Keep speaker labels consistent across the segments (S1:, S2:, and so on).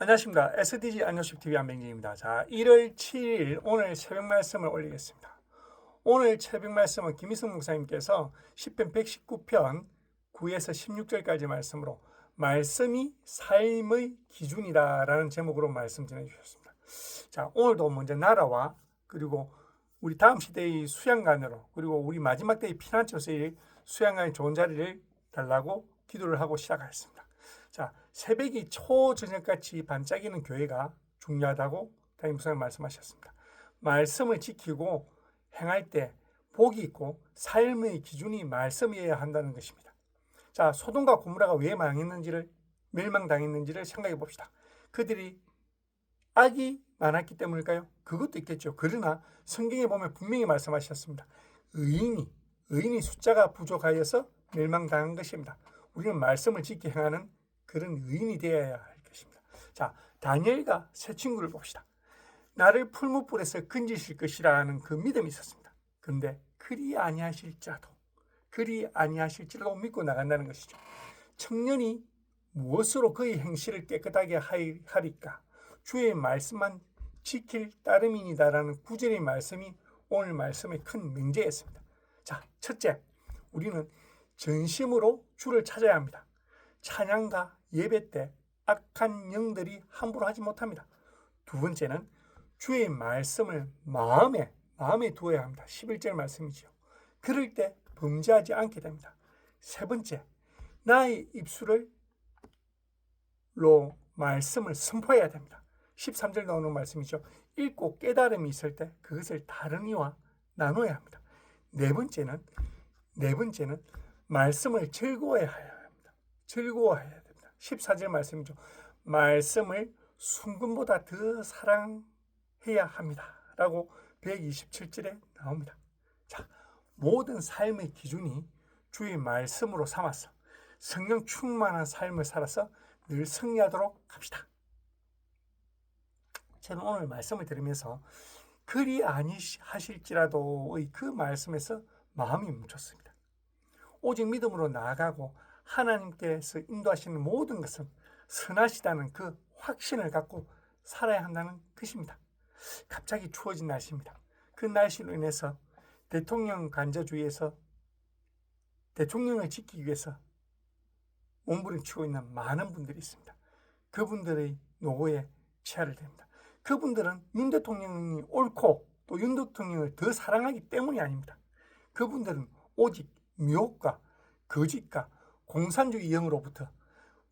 S1: 안녕하십니까. SDG 안녕십 TV 안병진입니다. 자, 1월 7일 오늘 새벽 말씀을 올리겠습니다. 오늘 새벽 말씀은 김희성 목사님께서 10편 119편 9에서 16절까지 말씀으로 말씀이 삶의 기준이다라는 제목으로 말씀 전해 주셨습니다. 자, 오늘도 먼저 나라와 그리고 우리 다음 시대의 수양관으로 그리고 우리 마지막 때의 피난처서의 수양관의 좋은 자리를 달라고 기도를 하고 시작하였습니다. 자, 새벽이 초저녁같이 반짝이는 교회가 중요하다고 담임 목사님 말씀하셨습니다. 말씀을 지키고 행할 때 복이 있고 삶의 기준이 말씀이어야 한다는 것입니다. 자, 소돔과 고무라가 왜 망했는지를 멸망당했는지를 생각해 봅시다. 그들이 악이 많았기 때문일까요? 그것도 있겠죠. 그러나 성경에 보면 분명히 말씀하셨습니다. 의인이 의인이 숫자가 부족하여서 멸망당한 것입니다. 우리는 말씀을 지키 행하는 그런 의인이 되어야 할 것입니다. 자, 다니엘과 새 친구를 봅시다. 나를 풀무불에서 건지실 것이라는 그 믿음이 있었습니다. 근데 그리 아니하실지라도 그리 아니하실지라도 믿고 나간다는 것이죠. 청년이 무엇으로 그의 행실을 깨끗하게 하리- 하리까? 주의 말씀만 지킬 따름이니다라는 구절의 말씀이 오늘 말씀의 큰 명제였습니다. 자, 첫째, 우리는 전심으로 주를 찾아야 합니다. 찬양과 예배 때 악한 영들이 함부로 하지 못합니다. 두 번째는 주의 말씀을 마음에 마음에 두어야 합니다. 11절 말씀이죠. 그럴 때 범죄하지 않게 됩니다. 세 번째, 나의 입술을 로 말씀을 선포해야 됩니다. 13절 나오는 말씀이죠. 읽고 깨달음이 있을 때 그것을 다른 이와 나눠야 합니다. 네 번째는 네 번째는 말씀을 즐거워해야 합니다. 즐거워해야 됩니다. 14절 말씀이죠. 말씀을 순금보다 더 사랑해야 합니다. 라고 127절에 나옵니다. 자, 모든 삶의 기준이 주의 말씀으로 삼아서 성령 충만한 삶을 살아서 늘 승리하도록 합시다. 저는 오늘 말씀을 들으면서 그리 아니하실지라도의 그 말씀에서 마음이 뭉쳤습니다. 오직 믿음으로 나아가고 하나님께서 인도하시는 모든 것은 선하시다는 그 확신을 갖고 살아야 한다는 것입니다. 갑자기 추워진 날씨입니다. 그 날씨로 인해서 대통령 간저주의에서 대통령을 지키기 위해서 몸부림치고 있는 많은 분들이 있습니다. 그분들의 노고에 치아를 댑니다. 그분들은 윤 대통령이 옳고 또 윤 대통령을 더 사랑하기 때문이 아닙니다. 그분들은 오직 미혹과 거짓과 공산주의 영으로부터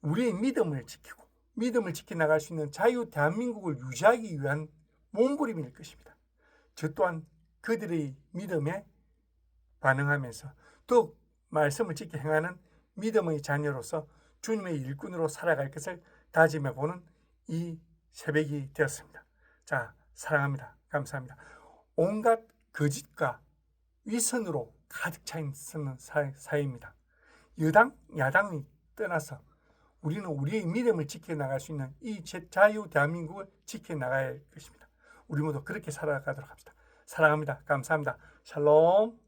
S1: 우리의 믿음을 지키고 믿음을 지켜나갈 수 있는 자유 대한민국을 유지하기 위한 몸부림일 것입니다. 저 또한 그들의 믿음에 반응하면서 더욱 말씀을 지켜 행하는 믿음의 자녀로서 주님의 일꾼으로 살아갈 것을 다짐해 보는 이 새벽이 되었습니다. 자, 사랑합니다. 감사합니다. 온갖 거짓과 위선으로 가득 차 있는 사회입니다. 여당, 야당이 떠나서 우리는 우리의 믿음을 지켜나갈 수 있는 이 자유 대한민국을 지켜나가야 할 것입니다. 우리 모두 그렇게 살아가도록 합시다. 사랑합니다. 감사합니다. 샬롬.